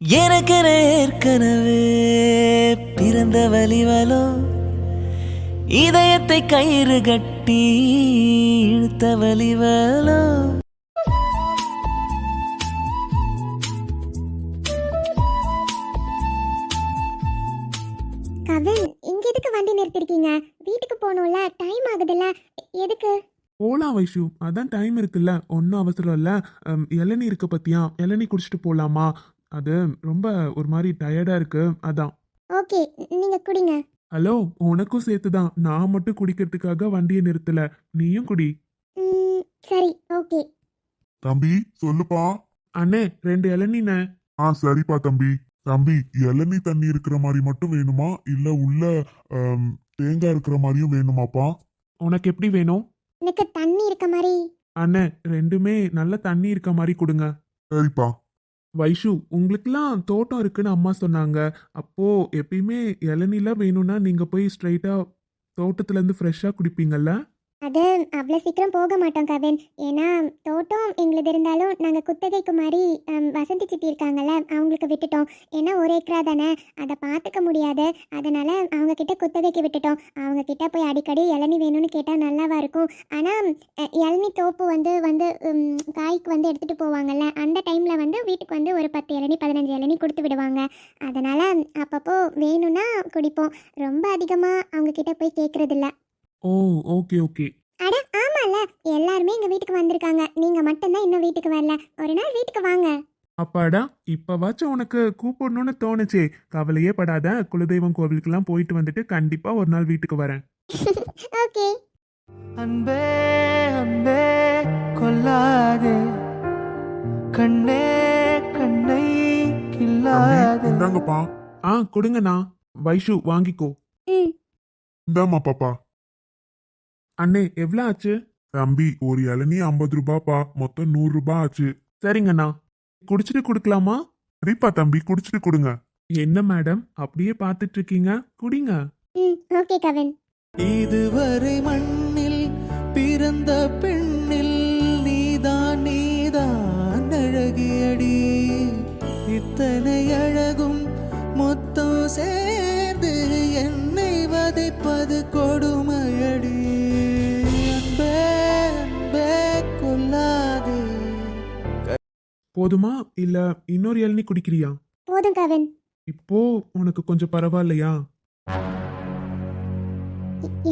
எனக்கென ஏற்கனவே பிறந்த வலிவலோ இதயத்தை கயிறு கட்டி இழுத்த வலிவலோ கவின் இங்க எதுக்கு வண்டி நிறுத்திருக்கீங்க? வீட்டுக்கு போகணும்ல டைம் ஆகுதுல்ல. எதுக்கு? போலாம் வைஷு அதான் டைம் இருக்குல்ல. ஒன்றும் அவசரம் இல்லை. இளநீ இருக்கு பத்தியா? இளநீ குடிச்சிட்டு போலாமா? அது ரொம்ப ஒரு மாதிரி டயர்டா இருக்கு. அதான். ஓகே நீங்க குடிங்க. ஹலோ உனக்கும் சேர்த்து தான் நான் மட்டும் குடிக்கிறதுக்காக வண்டியை நிறுத்தல. நீயும் குடி. சரி ஓகே. தம்பி சொல்லுப்பா. அண்ணே ரெண்டு இளநீண்ணே ஆ சரிப்பா தம்பி. தம்பி இளநீ தண்ணி இருக்கிற மாதிரி மட்டும் வேணுமா? இல்ல உள்ள தேங்காய் இருக்கிற மாதிரியும் வேணுமாப்பா? உனக்கு எப்படி வேணும்? எனக்கு தண்ணி இருக்க மாதிரி. அண்ணே ரெண்டுமே நல்ல தண்ணி இருக்க மாதிரி கொடுங்க. சரிப்பா. வைஷு உங்களுக்குலாம் தோட்டம் இருக்குன்னு அம்மா சொன்னாங்க. அப்போது எப்பயுமே இளநீலாம் வேணும்னா நீங்கள் போய் ஸ்ட்ரைட்டாக தோட்டத்துலேருந்து ஃப்ரெஷ்ஷாக குடிப்பீங்கள்ல அது அவ்வளோ சீக்கிரம் போக மாட்டோம் கவின். ஏன்னா தோட்டம் எங்களுக்கு இருந்தாலும் நாங்கள் குத்தகைக்கு மாதிரி வசந்தி சித்தி இருக்காங்கல்ல அவங்களுக்கு விட்டுட்டோம். ஏன்னா ஒரு ஏக்கரா தானே. அதை பார்த்துக்க முடியாது. அதனால் அவங்க கிட்ட குத்தகைக்கு விட்டுட்டோம். அவங்க கிட்ட போய் அடிக்கடி இளநி வேணும்னு கேட்டால் நல்லாவா இருக்கும். ஆனால் இளநி தோப்பு வந்து வந்து காய்க்கு வந்து எடுத்துகிட்டு போவாங்கல்ல அந்த டைமில் வந்து வீட்டுக்கு வந்து ஒரு பத்து இளநி பதினஞ்சு இளநி கொடுத்து விடுவாங்க. அதனால் அப்பப்போ வேணும்னா குடிப்போம். ரொம்ப அதிகமாக அவங்க கிட்ட போய் கேட்குறதில்ல ஓ ஓகே ஓகே. அட ஆமால எல்லாருமே எங்க வீட்டுக்கு வந்திருக்காங்க. நீங்க மட்டும்தான் இன்னும் வீட்டுக்கு வரல. ஒரு நாள் வீட்டுக்கு வாங்க. அப்பாடா இப்பவாச்சும் உனக்கு கூப்பிடணும்னு தோணுச்சே. கவலையே படாத. குலதெய்வம் கோவிலுக்கெல்லாம் போயிட்டு வந்துட்டு கண்டிப்பா ஒரு நாள் வீட்டுக்கு வரேன். ஓகே. அன்பே அன்பே கொல்லாதே. கண்ணே கண்ணை கில்லாதே இந்தாங்கப்பா. ஆ கொடுங்கண்ணா. வைஷு வாங்கிக்கோ. ம். இந்தாம்மா பாப்பா. அண்ணே எவ்வளோ ஆச்சு? தம்பி ஒரு இளநீ ஐம்பது ரூபாப்பா. மொத்தம் நூறு ரூபாய் ஆச்சு. சரிங்கண்ணா. குடிச்சிட்டு கொடுக்கலாமா? சரிப்பா தம்பி குடிச்சிட்டு கொடுங்க. என்ன மேடம்? அப்படியே பார்த்துட்டு இருக்கீங்க குடிங்க. ம் ஓகே கவின். இதுவரை மண்ணில் பிறந்த பெண்ணில் போதுமா? இல்ல இன்னொரு இளநீ குடிக்கிறியா? போதும் கவின். இப்போ உனக்கு கொஞ்சம் பரவாயில்லையா?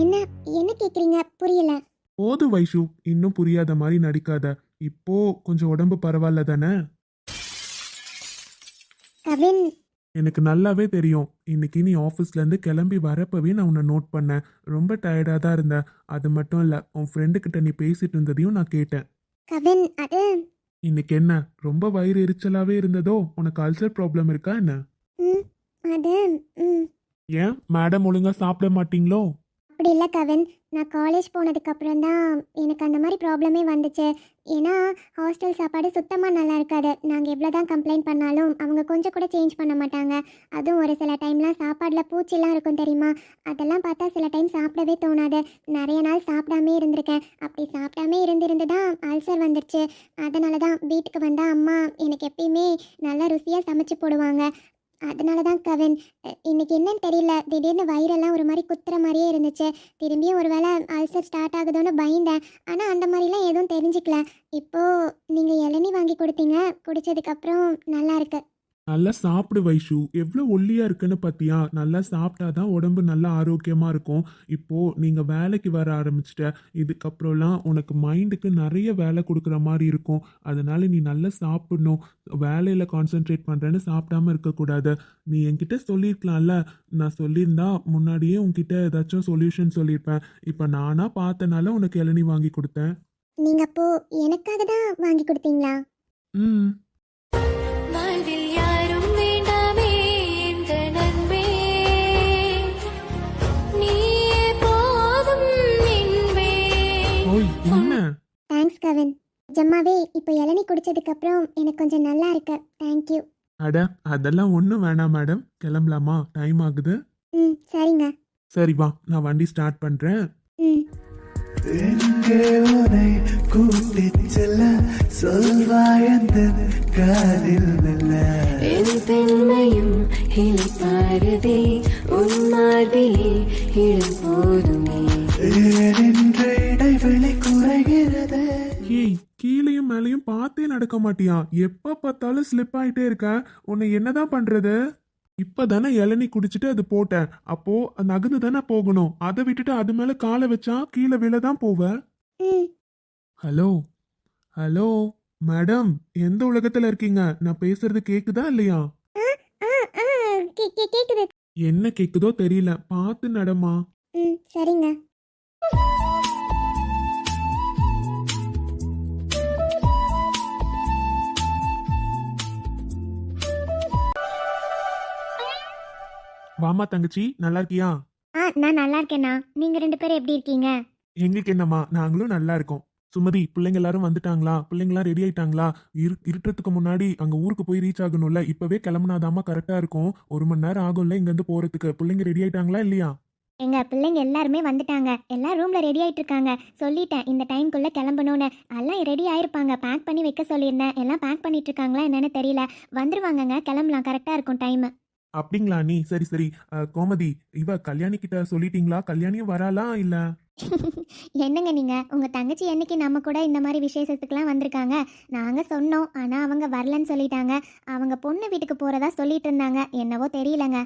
என்ன என்ன கேக்குறீங்க? புரியல. போதும் வைஷு இன்னும் புரியாத மாதிரி நடிக்காத. இப்போ கொஞ்சம் உடம்பு பரவாயில்ல தானே? கவின். எனக்கு நல்லாவே தெரியும். இன்னைக்கு நீ ஆஃபீஸ்ல இருந்து கிளம்பி வரப்பவே நான் உன்னை நோட் பண்ணேன். ரொம்ப டயர்டாக தான் இருந்த அது மட்டும் இல்லை உன் ஃப்ரெண்டு கிட்ட நீ பேசிட்டு இருந்ததையும் நான் கேட்டேன். கவின் அது இன்னைக்கு என்ன ரொம்ப வயிறு எரிச்சலாவே இருந்ததோ? உனக்கு அல்சர் ப்ராப்ளம் இருக்கா என்ன? அது ஏன் மேடம் ஒழுங்கா சாப்பிட மாட்டீங்களோ? அப்படி இல்லை கவின். நான் காலேஜ் போனதுக்கு அப்புறம் தான் எனக்கு அந்த மாதிரி ப்ராப்ளமே வந்துச்சு. ஏன்னா ஹாஸ்டல் சாப்பாடு சுத்தமாக நல்லா இருக்காது. நாங்கள் எவ்வளோ தான் கம்ப்ளைண்ட் பண்ணாலும் அவங்க கொஞ்சம் கூட சேஞ்ச் பண்ண மாட்டாங்க. அதுவும் ஒரு சில டைம்லாம் சாப்பாடில் பூச்சிலாம் இருக்கும் தெரியுமா? அதெல்லாம் பார்த்தா சில டைம் சாப்பிடவே தோணாது. நிறைய நாள் சாப்பிடாமே இருந்திருக்கேன். அப்படி சாப்பிடாமே இருந்திருந்து தான் அல்சர் வந்துருச்சு. அதனால தான் வீட்டுக்கு வந்தால் அம்மா எனக்கு எப்பயுமே நல்லா ருசியாக சமைச்சு போடுவாங்க. அதனால தான் கவின். இன்னைக்கு என்னன்னு தெரியல. திடீர்னு வயிறெல்லாம் ஒரு மாதிரி குத்துற மாதிரியே இருந்துச்சு. திரும்பியும் ஒரு வேளை அல்சர் ஸ்டார்ட் ஆகுதோன்னு பயந்தேன். ஆனால் அந்த மாதிரிலாம் எதுவும் தெரிஞ்சுக்கல. இப்போது நீங்கள் இளநீ வாங்கி கொடுத்தீங்க. குடிச்சதுக்கப்புறம் நல்லா இருக்குது நல்லா சாப்பிடு வைஷு. எவ்வளோ ஒல்லியா இருக்குன்னு பார்த்தியா நல்லா சாப்பிட்டாதான் உடம்பு நல்லா ஆரோக்கியமா இருக்கும். இப்போ நீங்க வேலைக்கு வர ஆரம்பிச்சிட்ட. இதுக்கப்புறம்லாம் உனக்கு மைண்டுக்கு நிறைய வேலை கொடுக்குற மாதிரி இருக்கும். அதனால நீ நல்லா சாப்பிடணும். வேலையில கான்சென்ட்ரேட் பண்றேன்னு சாப்பிடாம இருக்கக்கூடாது. நீ என்கிட்ட சொல்லியிருக்கலாம்ல. நான் சொல்லியிருந்தா முன்னாடியே உன்கிட்ட ஏதாச்சும் சொல்யூஷன் சொல்லியிருப்பேன். இப்போ நானா பார்த்தனால உனக்கு இளநீ வாங்கி கொடுத்தேன். நீங்கள் அப்போ எனக்காக தான் வாங்கி கொடுத்தீங்களா? ம். ஜம்மாவே இப்போ இளநீ குடிச்சதுக்கப்புறம் எனக்கு கொஞ்சம் நல்லா இருக்கு. தேங்க்யூ அட அதெல்லாம் ஒன்றும் வேணாம் மேடம். கிளம்பலாமா? டைம் ஆகுது. ம் சரிங்க. சரி வா. நான் வண்டி ஸ்டார்ட் பண்ணுறேன் ம். எங்கே உனை கூட்டிச் செல்ல? சொல்வாய் அந்த காதில் மெல்ல. என் பெண் இழைப்பாருதே. உன் மார்பிலே இடம் போதுமே. ஏனென்ற இடைவெளி குறைகிறது? ஏய் கீழேயும் மேலேயும் பார்த்தே நடக்க மாட்டியா? எப்ப பார்த்தாலும் ஸ்லிப் ஆயிட்டே இருக்க. உன்னை என்னதான் பண்றது? இப்பதானே இளநீ குடிச்சிட்டு அது போட்டேன். அப்போ நகர்ந்து தானே போகணும். அதை விட்டுட்டு அது மேல காலை வச்சா கீழே விழதான் போவ? ஹலோ? ஹலோ? மேடம் எந்த உலகத்துல இருக்கீங்க? நான் பேசுறது கேக்குதா இல்லையா? என்ன கேக்குதோ தெரியல. பார்த்து நடமா? சரிங்க. வாமா தங்கச்சி நல்லா இருக்கியா? ஆ நான் நல்லா இருக்கேண்ணா நீங்கள் ரெண்டு பேரும் எப்படி இருக்கீங்க? எங்களுக்கு என்னம்மா நாங்களும் நல்லா இருக்கோம். சுமதி பிள்ளைங்க எல்லாரும் வந்துட்டாங்களா? பிள்ளைங்களாம் ரெடி ஆயிட்டாங்களா? இரு இருட்டுறதுக்கு முன்னாடி அங்க ஊருக்கு போய் ரீச் ஆகணும்ல? இப்பவே கிளம்புனாதாம்மா கரெக்டா இருக்கும். ஒரு மணி நேரம் ஆகும்ல இங்க இருந்து போறதுக்கு. பிள்ளைங்க ரெடி ஆயிட்டாங்களா இல்லையா? எங்க பிள்ளைங்க எல்லாருமே வந்துட்டாங்க. எல்லாம் ரூம்ல ரெடி ஆயிட்டு இருக்காங்க சொல்லிட்டேன் இந்த டைம்குள்ள கிளம்பணும்னு. எல்லாம் ரெடி ஆயிருப்பாங்க. பேக் பண்ணி வைக்க சொல்லியிருந்தேன். எல்லாம் பேக் பண்ணிட்டு இருக்காங்களா என்னன்னு தெரியல. வந்துருவாங்கங்க கிளம்பலாம். கரெக்டா இருக்கும் டைம் அப்படிங்களா நீ? சரி சரி. கோமதி இவ கல்யாணி கிட்ட சொல்லிட்டீங்களா? கல்யாணியும் வராளா இல்ல? என்னங்க நீங்க? உங்க தங்கச்சி என்னைக்கு நம்ம கூட இந்த மாதிரி விசேஷத்துக்குலாம் வந்திருக்காங்க? நாங்க சொன்னோம். ஆனா அவங்க வரலன்னு சொல்லிட்டாங்க. அவங்க பொண்ணு வீட்டுக்கு போறதா சொல்லிட்டு இருந்தாங்க. என்னவோ தெரியலங்க.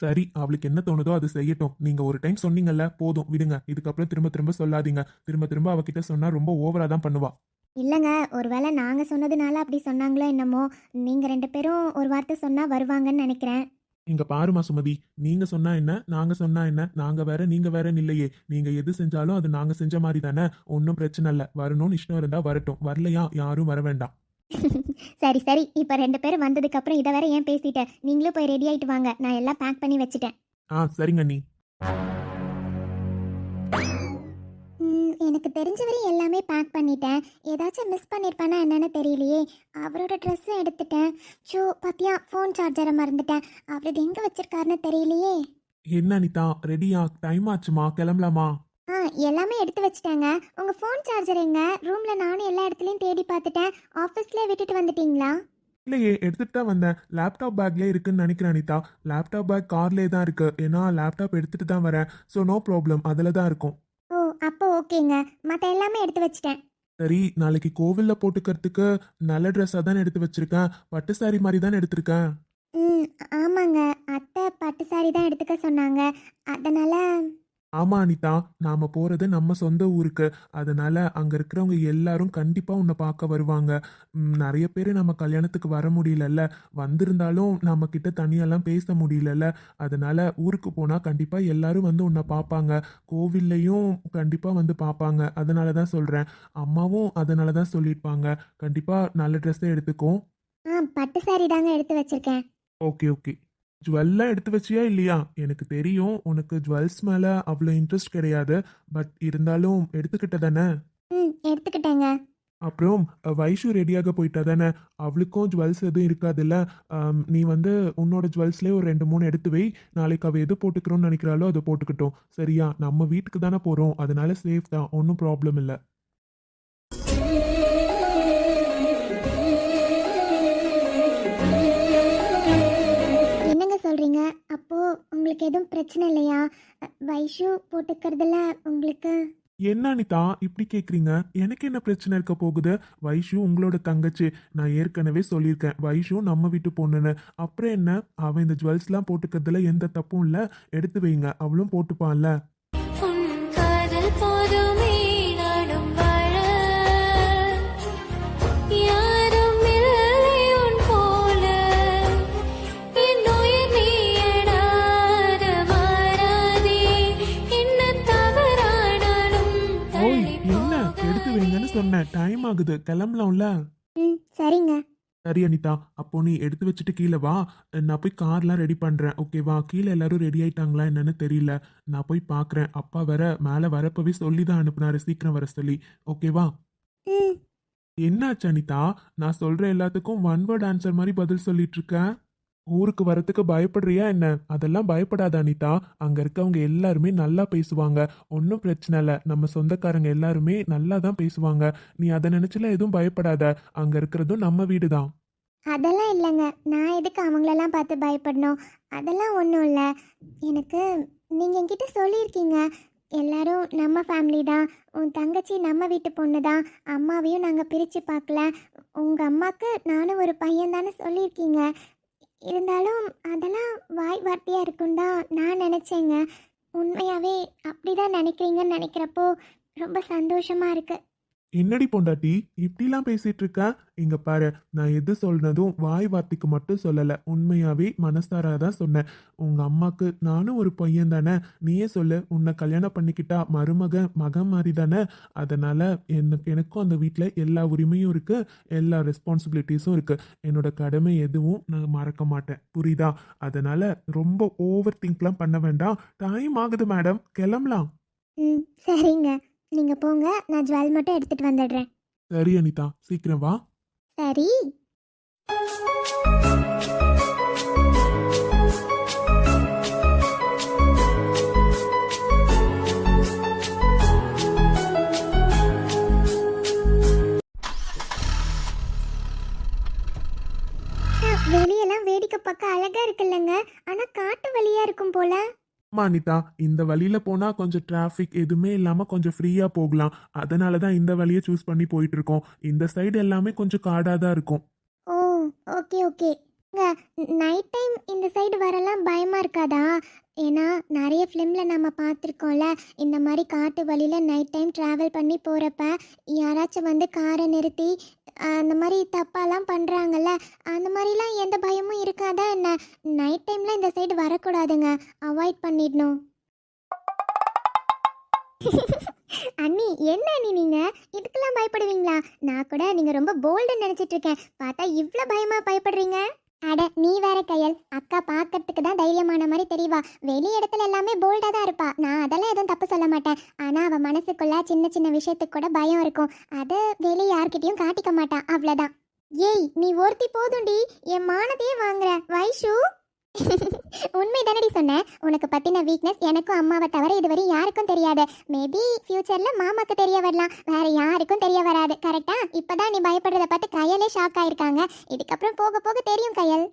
சரி அவளுக்கு என்ன தோணுதோ அது செய்யட்டும். நீங்க ஒரு டைம் சொன்னீங்கல்ல போதும். விடுங்க. இதுக்கப்புறம் திரும்ப திரும்ப சொல்லாதீங்க. திரும்ப திரும்ப அவகிட்ட சொன்னா ரொம்ப ஓவரா தான் பண்ணுவா. இல்லைங்க. ஒருவேளை நாங்கள் சொன்னதுனால அப்படி சொன்னாங்களோ என்னமோ நீங்கள் ரெண்டு பேரும் ஒரு வார்த்தை சொன்னால் வருவாங்கன்னு நினைக்கிறேன். இங்க பாருமா சுமதி. நீங்க சொன்னா என்ன? நாங்க சொன்னா என்ன? நாங்க வேற நீங்க வேறன்னு இல்லையே. நீங்க எது செஞ்சாலும் அது நாங்க செஞ்ச மாதிரி தானே ஒன்றும் பிரச்சனை இல்லை. வரணும்னு இஷ்டம் இருந்தா வரட்டும். வரலையா? யாரும் வர வேண்டாம். சரி சரி. இப்போ ரெண்டு பேரும் வந்ததுக்கப்புறம் இதை வேற ஏன் பேசிட்டேன் நீங்களும் போய் ரெடி ஆயிட்டு வாங்க. நான் எல்லாம் பேக் பண்ணி வச்சுட்டேன். ஆ சரிங்க நீ எனக்கு தெரிஞ்சவரை எல்லாமே பேக் பண்ணிட்டேன். ஏதாச்சும் மிஸ் பண்ணியிருப்பானா என்னன்னு தெரியலையே. அவரோட ட்ரெஸ்ஸும் எடுத்துட்டேன். ஷோ பாத்தியா ஃபோன் சார்ஜரை மறந்துட்டேன். அவரது எங்கே வச்சிருக்காருன்னு தெரியலையே. என்ன அனிதா ரெடியா டைம் ஆச்சுமா? கிளம்பலாமா? ஆ எல்லாமே எடுத்து வச்சிட்டேங்க. உங்கள் ஃபோன் சார்ஜர் எங்க? ரூமில் நானும் எல்லா இடத்துலையும் தேடி பார்த்துட்டேன். ஆஃபீஸ்லேயே விட்டுட்டு வந்துட்டீங்களா? இல்லையே எடுத்துட்டு தான் வந்தேன். லேப்டாப் பேக்லேயே இருக்குன்னு நினைக்கிறேன் அனிதா. லேப்டாப் பேக் கார்லேயே தான் இருக்கு. ஏன்னா லேப்டாப் எடுத்துட்டு தான் வரேன். ஸோ நோ ப்ராப்ளம் அதில் தான் இருக்கும். அப்போ ஓகேங்க. மற்ற எல்லாமே எடுத்து வச்சிட்டேன். சரி நாளைக்கு கோவில்ல போட்டுக்கிறதுக்கு நல்ல ட்ரெஸ்ஸாக தான் எடுத்து வச்சிருக்கேன். பட்டு சாரி மாதிரி தான் எடுத்திருக்கேன். ம் ஆமாங்க. அத்தை பட்டு சாரி தான் எடுத்துக்க சொன்னாங்க. அதனால ஆமா அனிதா நாம போறது நம்ம சொந்த ஊருக்கு. அதனால அங்க இருக்கிறவங்க எல்லாரும் கண்டிப்பா உன்னை பார்க்க வருவாங்க. ம், நிறைய பேர் நம்ம கல்யாணத்துக்கு வர முடியலல்ல. வந்திருந்தாலும் நம்ம கிட்ட தனியெல்லாம் பேச முடியலல்ல. அதனால ஊருக்கு போனா கண்டிப்பா எல்லாரும் வந்து உன்னை பார்ப்பாங்க. கோவில்லையும் கண்டிப்பா வந்து பார்ப்பாங்க. அதனால தான் சொல்றேன். அம்மாவும் அதனால தான் சொல்லியிருப்பாங்க. கண்டிப்பா நல்ல ட்ரெஸ்ஸை எடுத்துக்கோ. ஆ பட்டு சாரி தாங்க எடுத்து வச்சிருக்கேன். Okay okay. ஜுவல்லாம் எடுத்து வச்சியா இல்லையா? எனக்கு தெரியும். உனக்கு ஜுவல்ஸ் மேலே அவ்வளோ இன்ட்ரெஸ்ட் கிடையாது. பட் இருந்தாலும் எடுத்துக்கிட்ட தானே? ம் எடுத்துக்கிட்டேங்க. அப்புறம் வைஷு ரெடியாக போயிட்டா தானே? அவளுக்கும் ஜுவல்ஸ் எதுவும் இருக்காதுல்ல? ஆம், நீ வந்து உன்னோட ஜுவல்ஸ்லேயே ஒரு ரெண்டு மூணு எடுத்து வை. நாளைக்கு அவள் எது போட்டுக்கிறோன்னு நினைக்கிறாளோ அதை போட்டுக்கிட்டோம். சரியா? நம்ம வீட்டுக்கு தானே போகிறோம் அதனால சேஃப் தான். ஒன்றும் ப்ராப்ளம் இல்லை. உங்களுக்கு எதுவும் பிரச்சனை இல்லையா? வைஷு போட்டுக்கிறதுல உங்களுக்கு? என்ன அனிதா இப்படி கேட்குறீங்க எனக்கு என்ன பிரச்சனை இருக்க போகுது? வைஷு உங்களோட தங்கச்சி. நான் ஏற்கனவே சொல்லியிருக்கேன். வைஷு நம்ம வீட்டு பொண்ணுன்னு. அப்புறம் என்ன? அவன் இந்த ஜுவல்ஸ்லாம் போட்டுக்கிறதுல எந்த தப்பும் இல்லை. எடுத்து வைங்க. அவளும் போட்டுப்பான்ல. ஆகுது கிளம்பலாம்ல? ம் சரிங்க. சரி அனிதா. அப்போ நீ எடுத்து வச்சுட்டு கீழே வா. நான் போய் கார்லாம் ரெடி பண்ணுறேன் ஓகேவா கீழே எல்லாரும் ரெடி ஆயிட்டாங்களா என்னன்னு தெரியல. நான் போய் பார்க்குறேன் அப்பா வர மேலே வரப்பவே சொல்லி தான் அனுப்புனாரு. சீக்கிரம் வர சொல்லி. ஓகேவா என்னாச்சு அனிதா? நான் சொல்ற எல்லாத்துக்கும் ஒன் வேர்ட் ஆன்சர் மாதிரி பதில் சொல்லிட்டு இருக்க. ஊருக்கு வரத்துக்கு பயப்படுறியா என்ன? அதெல்லாம் பயப்படாத அனிதா. அங்க இருக்கவங்க எல்லாருமே நல்லா பேசுவாங்க. ஒன்றும் பிரச்சனை இல்லை. நம்ம சொந்தக்காரங்க எல்லாருமே நல்லா தான் பேசுவாங்க. நீ அதை நினைச்சுலாம் எதுவும் பயப்படாத. அங்க இருக்கிறதும் நம்ம வீடு தான். அதெல்லாம் இல்லைங்க. நான் எதுக்கு அவங்களெல்லாம் பார்த்து பயப்படணும்? அதெல்லாம் ஒன்றும் இல்லை. எனக்கு நீங்கள் என்கிட்ட சொல்லியிருக்கீங்க. எல்லாரும் நம்ம ஃபேமிலி தான். உன் தங்கச்சி நம்ம வீட்டு பொண்ணு தான். அம்மாவையும் நாங்கள் பிரித்து பார்க்கல. உங்கள் அம்மாவுக்கு நானும் ஒரு பையன் தானே சொல்லியிருக்கீங்க. இருந்தாலும் அதெல்லாம் வாய் வார்த்தையாக இருக்கும் தான் நான் நினச்சேங்க. உண்மையாகவே அப்படி தான் நினைக்கிறீங்கன்னு நினைக்கிறப்போ ரொம்ப சந்தோஷமாக இருக்குது என்னடி பொண்டாட்டி? இப்படிலாம் பேசிட்டு இருக்க இங்க பாரு நான் எது சொல்றதும் வாய் வார்த்தைக்கு மட்டும் சொல்லல. உண்மையாவே மனசாரா தான் சொன்னேன். உங்க அம்மாக்கு நானும் ஒரு பையன் தானே. நீயே சொல்லு உன்னை கல்யாணம் பண்ணிக்கிட்டா மருமக மகன் மாதிரி தானே? அதனால எனக்கு எனக்கும் அந்த வீட்டில் எல்லா உரிமையும் இருக்கு எல்லா ரெஸ்பான்சிபிலிட்டிஸும் இருக்கு. என்னோட கடமை எதுவும் நான் மறக்க மாட்டேன். புரியுதா? அதனால ரொம்ப ஓவர் திங்க்லாம் பண்ண வேண்டாம். டைம் ஆகுது மேடம் கிளம்பலாம். ம் சரிங்க. நீங்கள் போங்க நான் ஜுவல் மட்டும் எடுத்துகிட்டு வந்துடுறேன். சரி அனிதா. சீக்கிரம் வா. சரி. வெளியெல்லாம் வேடிக்கை பார்க்க அழகா இருக்குல்லங்க. ஆனா காட்டு வழியா இருக்கும் போல. ஆமா அனிதா இந்த வழியில போனா கொஞ்சம் டிராஃபிக் எதுவுமே இல்லாம கொஞ்சம் ஃப்ரீயா போகலாம். அதனால தான் இந்த வழியை சூஸ் பண்ணி போயிட்டு இருக்கோம். இந்த சைடு எல்லாமே கொஞ்சம் காடா தான் இருக்கும். Oh okay okay night time இந்த சைடு வரலாம் பயமா இருக்காதா? ஏன்னா நிறைய ஃபிலிமில் நம்ம பார்த்துருக்கோம்ல இந்த மாதிரி காட்டு வழியில் நைட் டைம் ட்ராவல் பண்ணி போகிறப்ப யாராச்சும் வந்து காரை நிறுத்தி அந்த மாதிரி தப்பாலாம் பண்ணுறாங்கல்ல அந்த மாதிரிலாம் எந்த பயமும் இருக்காதா என்ன? நைட் டைமில் இந்த சைடு வரக்கூடாதுங்க. அவாய்ட் பண்ணிடணும். அண்ணி என்ன அண்ணி நீங்கள் இதுக்கெல்லாம் பயப்படுவீங்களா? நான் கூட நீங்கள் ரொம்ப போல்டுன்னு நினச்சிட்ருக்கேன் பார்த்தா இவ்வளோ பயமாக பயப்படுறீங்க. அட நீ வேற கையல். அக்கா பார்க்கறதுக்கு தான் தைரியமான மாதிரி தெரியவா வெளி இடத்துல எல்லாமே போல்டாக தான் இருப்பா. நான் அதெல்லாம் எதுவும் தப்பு சொல்ல மாட்டேன். ஆனா அவள் மனசுக்குள்ள சின்ன சின்ன விஷயத்துக்கு கூட பயம் இருக்கும். அதை வெளியே யார்கிட்டயும் காட்டிக்க மாட்டா. அவ்வளோதான் ஏய் நீ ஒருத்தி போதும்டி. என் மானத்தையே வாங்குற. வைஷு? உண்மை தானடி சொன்னேன். உனக்கு பத்தின வீக்னஸ் எனக்கும் அம்மாவை தவிர இதுவரை யாருக்கும் தெரியாது. மேபி ஃபியூச்சர்ல மாமாக்கு தெரிய வரலாம். வேற யாருக்கும் தெரிய வராது. கரெக்டா இப்பதான் நீ பயப்படுறத பார்த்து கையலே ஷாக் ஆயிருக்காங்க. இதுக்கப்புறம் போக போக தெரியும் கையல்.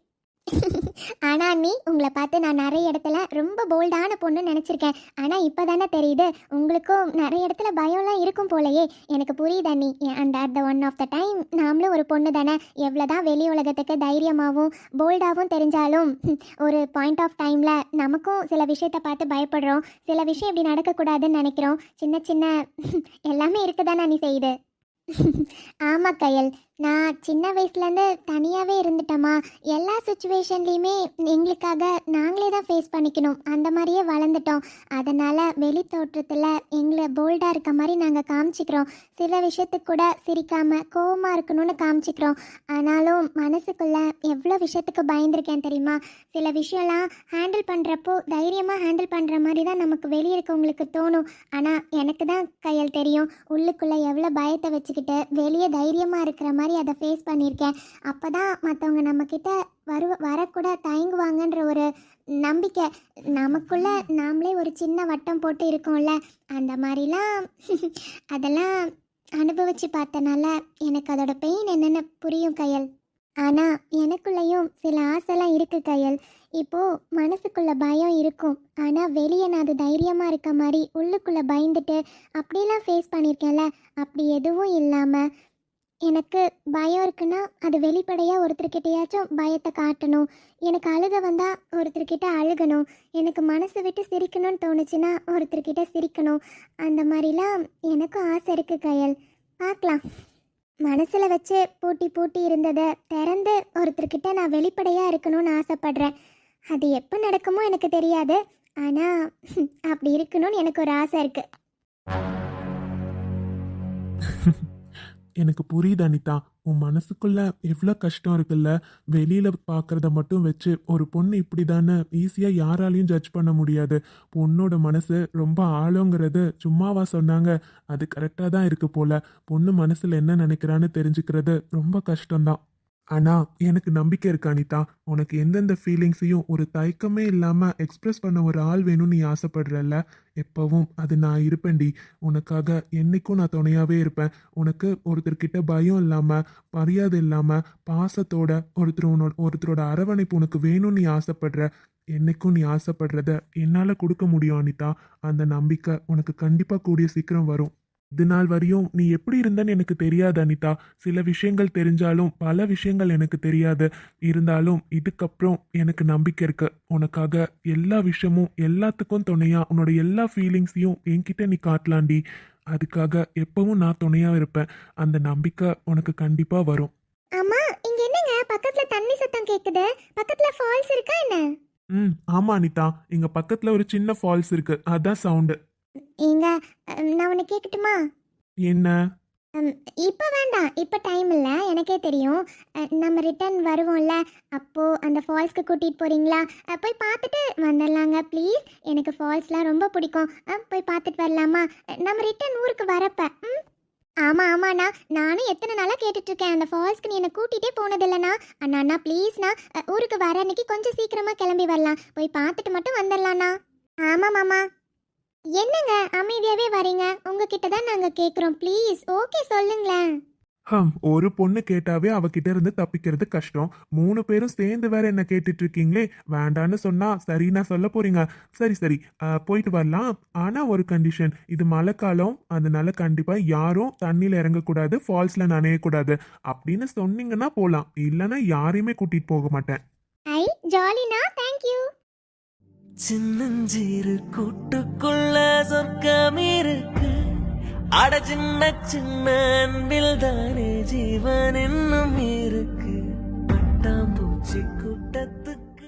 ஆனா நீ உங்களை பார்த்து நான் நிறைய இடத்துல ரொம்ப போல்டான பொண்ணு நினைச்சிருக்கேன். ஆனா இப்பதானே தெரியுது. உங்களுக்கும் நிறைய இடத்துல பயம்லாம் இருக்கும் போலயே. எனக்கு புரியுது அண்ணி and at the one of the time நாமளும் ஒரு பொண்ணு தானே. எவ்வளோதான் வெளி உலகத்துக்கு தைரியமாகவும் போல்டாகவும் தெரிஞ்சாலும் ஒரு பாயிண்ட் ஆஃப் டைமில் நமக்கும் சில விஷயத்தை பார்த்து பயப்படுறோம். சில விஷயம் இப்படி நடக்கக்கூடாதுன்னு நினைக்கிறோம். சின்ன சின்ன எல்லாமே இருக்குதானே நீ செய்யுது ஆமாம் கையல். நான் சின்ன வயசுலேருந்து தனியாகவே இருந்துட்டோமா எல்லா சுச்சுவேஷன்லேயுமே எங்களுக்காக நாங்களே தான் ஃபேஸ் பண்ணிக்கணும். அந்த மாதிரியே வளர்ந்துட்டோம். அதனால் வெளி தோற்றத்தில் எங்களை போல்டாக இருக்க மாதிரி நாங்கள் காமிச்சிக்கிறோம். சில விஷயத்துக்கு கூட சிரிக்காமல் கோவமாக இருக்கணும்னு காமிச்சிக்கிறோம். ஆனாலும் மனசுக்குள்ள எவ்வளோ விஷயத்துக்கு பயந்துருக்கேன் தெரியுமா? சில விஷயம்லாம் ஹேண்டில் பண்ணுறப்போ தைரியமாக ஹேண்டில் பண்ணுற மாதிரி தான் நமக்கு வெளியே இருக்கவங்களுக்கு தோணும். ஆனால் எனக்கு தான் கையில் தெரியும். உள்ளுக்குள்ளே எவ்வளோ பயத்தை வச்சுக்கிட்டு வெளியே தைரியமாக இருக்கிற மாதிரி அதை ஃபேஸ் பண்ணியிருக்கேன். அப்போ தான் மற்றவங்க நம்மக்கிட்ட வரு வரக்கூட தயங்குவாங்கன்ற ஒரு நம்பிக்கை. நமக்குள்ள நாமளே ஒரு சின்ன வட்டம் போட்டு இருக்கோம்ல அந்த மாதிரிலாம் அதெல்லாம் அனுபவிச்சு பார்த்தனால எனக்கு அதோட பெயின் என்னென்னு புரியும் கையல். ஆனால் எனக்குள்ளேயும் சில ஆசைலாம் இருக்குது கையல். இப்போது மனசுக்குள்ள பயம் இருக்கும். ஆனால் வெளியே நான் அது தைரியமாக இருக்க மாதிரி உள்ளுக்குள்ளே பயந்துட்டு அப்படிலாம் ஃபேஸ் பண்ணியிருக்கேன்ல அப்படி எதுவும் இல்லாமல் எனக்கு பயம் இருக்குன்னா அது வெளிப்படையாக ஒருத்தர்கிட்டயாச்சும் பயத்தை காட்டணும். எனக்கு அழுக வந்தால் ஒருத்தர்கிட்ட அழுகணும். எனக்கு மனசு விட்டு சிரிக்கணும்னு தோணுச்சுன்னா ஒருத்தர்கிட்ட சிரிக்கணும். அந்த மாதிரிலாம் எனக்கும் ஆசை இருக்குது கையல். பார்க்கலாம். மனசில் வச்சு பூட்டி பூட்டி இருந்ததை திறந்து ஒருத்தர்கிட்ட நான் வெளிப்படையாக இருக்கணும்னு ஆசைப்படுறேன். அது எப்போ நடக்குமோ எனக்கு தெரியாது. ஆனால் அப்படி இருக்கணும்னு எனக்கு ஒரு ஆசை இருக்குது எனக்கு புரியுது அனிதா. உன் மனசுக்குள்ள எவ்வளோ கஷ்டம் இருக்குல்ல? வெளியில பார்க்குறத மட்டும் வச்சு ஒரு பொண்ணு இப்படி தானே ஈஸியாக யாராலையும் ஜட்ஜ் பண்ண முடியாது. பொண்ணோட மனசு ரொம்ப ஆழங்கிறது சும்மாவா சொன்னாங்க. அது கரெக்டாக தான் இருக்கு போல. பொண்ணு மனசில் என்ன நினைக்கிறான்னு தெரிஞ்சுக்கிறது ரொம்ப கஷ்டம்தான். ஆனால் எனக்கு நம்பிக்கை இருக்கு அனிதா? உனக்கு எந்தெந்த ஃபீலிங்ஸையும் ஒரு தயக்கமே இல்லாமல் எக்ஸ்பிரஸ் பண்ண ஒரு ஆள் வேணும்னு நீ ஆசைப்படுறல்ல? எப்பவும் அது நான் இருப்பேன்டி. உனக்காக என்னைக்கும் நான் துணையாகவே இருப்பேன். உனக்கு ஒருத்தர்கிட்ட பயம் இல்லாமல் மரியாதை இல்லாமல் பாசத்தோட ஒருத்தர் உன்னோட ஒருத்தரோட அரவணைப்பு உனக்கு வேணும்னு நீ ஆசைப்படுற என்னைக்கும் நீ ஆசைப்படுறத என்னால் கொடுக்க முடியும் அனிதா. அந்த நம்பிக்கை உனக்கு கண்டிப்பாக கூடிய சீக்கிரம் வரும். இது நாள் வரையும் நீ எப்படி இருந்தன்னு எனக்கு தெரியாது அனிதா. சில விஷயங்கள் தெரிஞ்சாலும் பல விஷயங்கள் எனக்கு தெரியாது. இருந்தாலும் இதுக்கப்புறம் எனக்கு நம்பிக்கை இருக்கு. உனக்காக எல்லா விஷயமும் எல்லாத்துக்கும் துணையா உன்னோட எல்லா ஃபீலிங்ஸையும் என்கிட்ட நீ காட்டலாண்டி. அதுக்காக எப்பவும் நான் துணையா இருப்பேன். அந்த நம்பிக்கை உனக்கு கண்டிப்பா வரும். அம்மா இங்க என்னங்க? பக்கத்துல தண்ணி சத்தம் கேக்குது. பக்கத்துல ஃபால்ஸ் இருக்கா என்ன? ம் ஆமா அனிதா. இங்க பக்கத்துல ஒரு சின்ன ஃபால்ஸ் இருக்கு. அதான் சவுண்டு ஏங்க நான் உன்னை கேட்கட்டுமா என்ன? இப்ப வேண்டாம். இப்ப டைம் இல்ல. எனக்கே தெரியும். நம்ம ரிட்டர்ன் வருவோம்ல. அப்போ அந்த ஃபால்ஸ்க்கு கூட்டிட்டு போறீங்களா? போய் பார்த்துட்டு வந்துடலாங்க ப்ளீஸ் எனக்கு ஃபால்ஸ்லாம் ரொம்ப பிடிக்கும். போய் பார்த்துட்டு வரலாமா? நம்ம ரிட்டர்ன் ஊருக்கு வரப்ப ம்? ஆமா ஆமாண்ணா. நானும் எத்தனை நாளா கேட்டுட்டு இருக்கேன் அந்த ஃபால்ஸ்க்கு நீ என்ன கூட்டிட்டே போனதில்லண்ணா. அண்ணா அண்ணா ப்ளீஸ்ண்ணா ஊருக்கு வர அன்னைக்கு கொஞ்சம் சீக்கிரமா கிளம்பி வரலாம். போய் பார்த்துட்டு மட்டும் வந்துடலாண்ணா. ஆமா மாமா. என்னங்க அமைதியாவே வரீங்க? உங்ககிட்ட தான் நாங்க கேக்குறோம் ப்ளீஸ். ஓகே சொல்லுங்களேன். ஹம் ஒரு பொண்ணு கேட்டாவே அவகிட்ட இருந்து தப்பிக்கிறது கஷ்டம். மூணு பேரும் சேர்ந்து வேற என்ன கேட்டுட்டு இருக்கீங்களே வேண்டான்னு சொன்னா சரின்னா சொல்ல போறீங்க. சரி சரி. போயிட்டு வரலாம். ஆனா ஒரு கண்டிஷன் இது மழைக்காலம் அதனால கண்டிப்பா யாரும் தண்ணியில இறங்கக்கூடாது ஃபால்ஸ்ல நனையக்கூடாது. அப்படின்னு சொன்னீங்கன்னா போலாம். இல்லைன்னா யாரையுமே கூட்டிட்டு போக மாட்டேன். ஐ ஜாலினா தேங்க்யூ சின்னஞ்சீரு கூட்டுக்குள்ள சொர்க்கம் இருக்கு அட சின்ன சின்ன அன்பில் தானே ஜீவன் இன்னும் இருக்கு. பட்டாம்பூச்சி கூட்டத்துக்கு.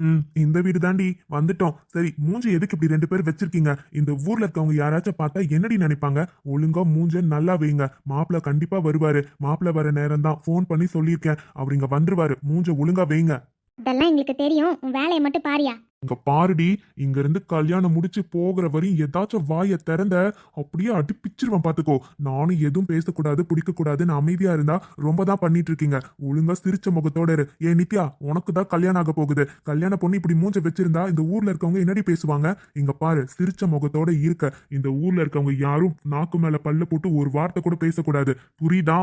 ம் இந்த வீடு தாண்டி வந்துட்டோம். சரி மூஞ்சி எதுக்கு இப்படி ரெண்டு பேர் வச்சிருக்கீங்க? இந்த ஊர்ல இருக்கவங்க யாராச்சும் பார்த்தா என்னடி நினைப்பாங்க? ஒழுங்கா மூஞ்ச நல்லா வைங்க. மாப்பிள்ள கண்டிப்பா வருவாரு. மாப்பிள்ள வர நேரம் தான் ஃபோன் பண்ணி சொல்லியிருக்கேன். அவர் இங்க வந்துருவாரு. மூஞ்ச ஒழுங்கா வைங்க. அதெல்லாம் எங்களுக்கு தெரியும். உன் வேலையை மட்டும் பாரியா. இங்க பாருடி இங்க இருந்து கல்யாணம் முடிச்சு போகிற வரையும் ஏதாச்சும் வாயை திறந்த அப்படியே அடிப்பிச்சிருவேன் பாத்துக்கோ. நானும் எதுவும் பேசக்கூடாது பிடிக்க கூடாதுன்னு அமைதியா இருந்தா ரொம்ப தான் பண்ணிட்டு இருக்கீங்க ஒழுங்கா சிரிச்ச முகத்தோட இரு. ஏ நித்யா உனக்கு தான் கல்யாணம் ஆக போகுது. கல்யாண பொண்ணு இப்படி மூஞ்ச வச்சிருந்தா இந்த ஊர்ல இருக்கவங்க என்னடி பேசுவாங்க? இங்க பாரு சிரிச்ச முகத்தோட இருக்க. இந்த ஊர்ல இருக்கவங்க யாரும் நாக்கு மேல பல்ல போட்டு ஒரு வார்த்தை கூட பேசக்கூடாது. புரியுதா?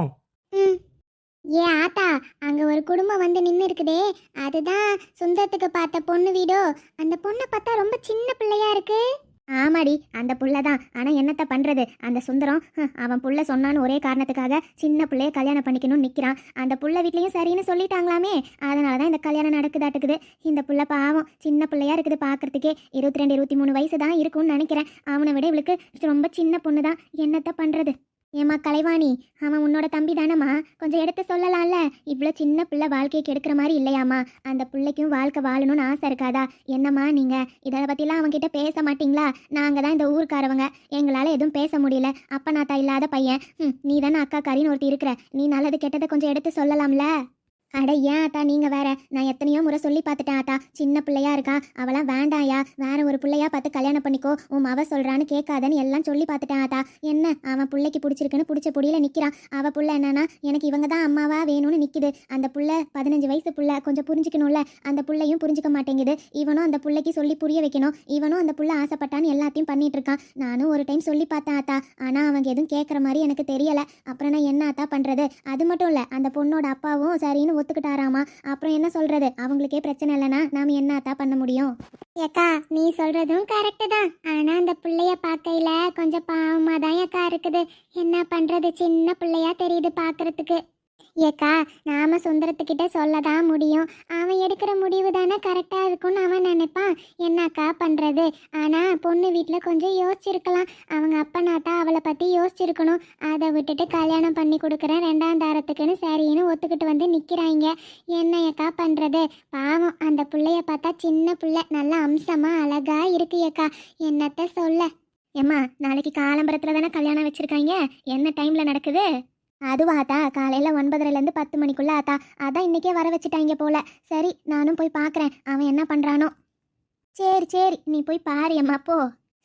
ஏ ஆத்தா அங்க ஒரு குடும்பம் வந்து நின்று இருக்குதே அதுதான் சுந்தரத்துக்கு பார்த்த பொண்ணு வீடோ. அந்த பொண்ணை பார்த்தா ரொம்ப சின்ன பிள்ளையா இருக்கு. ஆமாடி அந்த புள்ள தான் ஆனா என்னத்த பண்றது? அந்த சுந்தரம் ஹ், அவன் புள்ள சொன்னான்னு ஒரே காரணத்துக்காக சின்ன பிள்ளைய கல்யாணம் பண்ணிக்கணும்னு நிக்கிறான். அந்த புள்ள வீட்லயும் சரின்னு சொல்லிட்டாங்களாமே. அதனால தான் இந்த கல்யாணம் நடக்குதாட்டுக்குது. இந்த புள்ள பாவம் சின்ன பிள்ளையா இருக்குது பாக்குறதுக்கே இருபத்தி ரெண்டு இருபத்தி மூணு வயசு தான் இருக்கும்னு நினைக்கிறேன். அவனை விட இவளுக்கு ரொம்ப சின்ன பொண்ணு தான் என்னத்த பண்றது? ஏம்மா கலைவாணி அவன் உன்னோட தம்பி தானம்மா. கொஞ்சம் எடுத்து சொல்லலாம்ல. இவ்வளோ சின்ன பிள்ளை வாழ்க்கையை கெடுக்கிற மாதிரி இல்லையாம்மா. அந்த பிள்ளைக்கும் வாழ்க்கை வாழணும்னு ஆசை இருக்காதா? என்னம்மா நீங்கள் இதை பற்றிலாம் அவன்கிட்ட பேச மாட்டீங்களா? நாங்கள் தான் இந்த ஊருக்காரவங்க. எங்களால் எதுவும் பேச முடியல. அப்பா நாத்தா இல்லாத பையன். ம் நீ தானே அக்கா கறின்னு ஒருத்தி இருக்கிற. நீ நல்லது கெட்டதை கொஞ்சம் எடுத்து சொல்லலாம்ல. அட ஏன் ஆத்தா நீங்க வேற? நான் எத்தனையோ முறை சொல்லி பார்த்துட்டேன் ஆத்தா சின்ன பிள்ளையா இருக்கா? அவளாம் வேண்டாயா? வேற ஒரு பிள்ளையா பார்த்து கல்யாணம் பண்ணிக்கோ. உன் அவ சொல்றான்னு கேட்காதன்னு எல்லாம் சொல்லி பார்த்துட்டேன் ஆத்தா என்ன? அவன் பிள்ளைக்கு பிடிச்சிருக்குன்னு பிடிச்ச புடியில நிக்கிறான். அவ புள்ள என்னன்னா எனக்கு இவங்க தான் அம்மாவா வேணும்னு நிக்குது. அந்த புள்ள பதினஞ்சு வயசு புள்ள. கொஞ்சம் புரிஞ்சுக்கணும்ல. அந்த புள்ளையும் புரிஞ்சுக்க மாட்டேங்குது. இவனும் அந்த பிள்ளைக்கு சொல்லி புரிய வைக்கணும். இவனும் அந்த புள்ள ஆசைப்பட்டான்னு எல்லாத்தையும் பண்ணிட்டு இருக்கான். நானும் ஒரு டைம் சொல்லி பார்த்தேன் ஆத்தா ஆனா அவங்க எதுவும் கேட்குற மாதிரி எனக்கு தெரியல. அப்புறம் நான் என்ன ஆத்தா பண்றது? அது மட்டும் இல்ல அந்த பொண்ணோட அப்பாவும் சரின்னு ஒத்துக்கிட்டாராமா? அப்புறம் என்ன சொல்றது? அவங்களுக்கே பிரச்சனை இல்லனா நாம என்னத்தா பண்ண முடியும்? ஏக்கா நீ சொல்றதும் கரெக்டு தான். ஆனா அந்த பிள்ளைய பார்க்கையில கொஞ்சம் பாவமா தான் ஏக்கா இருக்குது. என்ன பண்றது? சின்ன பிள்ளையா தெரியுது பாக்குறதுக்கு. ஏக்கா நாம சுந்தரத்துக்கிட்ட சொல்ல தான் முடியும். அவன் எடுக்கிற முடிவு தானே கரெக்டாக இருக்கும்னு அவன் நினைப்பான். என்னக்கா பண்ணுறது ஆனால் பொண்ணு வீட்டில் கொஞ்சம் யோசிச்சிருக்கலாம். அவங்க அப்பனாத்தா அவளை பற்றி யோசிச்சிருக்கணும். அதை விட்டுட்டு கல்யாணம் பண்ணி கொடுக்குறேன் ரெண்டாம் தாரத்துக்குன்னு சரின்னு ஒத்துக்கிட்டு வந்து நிற்கிறாங்க என்ன ஏக்கா பண்ணுறது பாவம் அந்த பிள்ளைய பார்த்தா சின்ன பிள்ளை நல்லா அம்சமாக அழகா இருக்கு ஏக்கா. என்னத்த சொல்ல? ஏம்மா நாளைக்கு காலம்பரத்தில் தானே கல்யாணம் வச்சுருக்காங்க? என்ன டைமில் நடக்குது? அதுவா ஆத்தா காலையில் ஒன்பதரைலேருந்து பத்து மணிக்குள்ளே ஆத்தா அதான் இன்றைக்கே வர வச்சுட்டாங்க போல. சரி நானும் போய் பார்க்குறேன் அவன் என்ன பண்ணுறானோ சரி சரி நீ போய் பாரு அம்மா போ.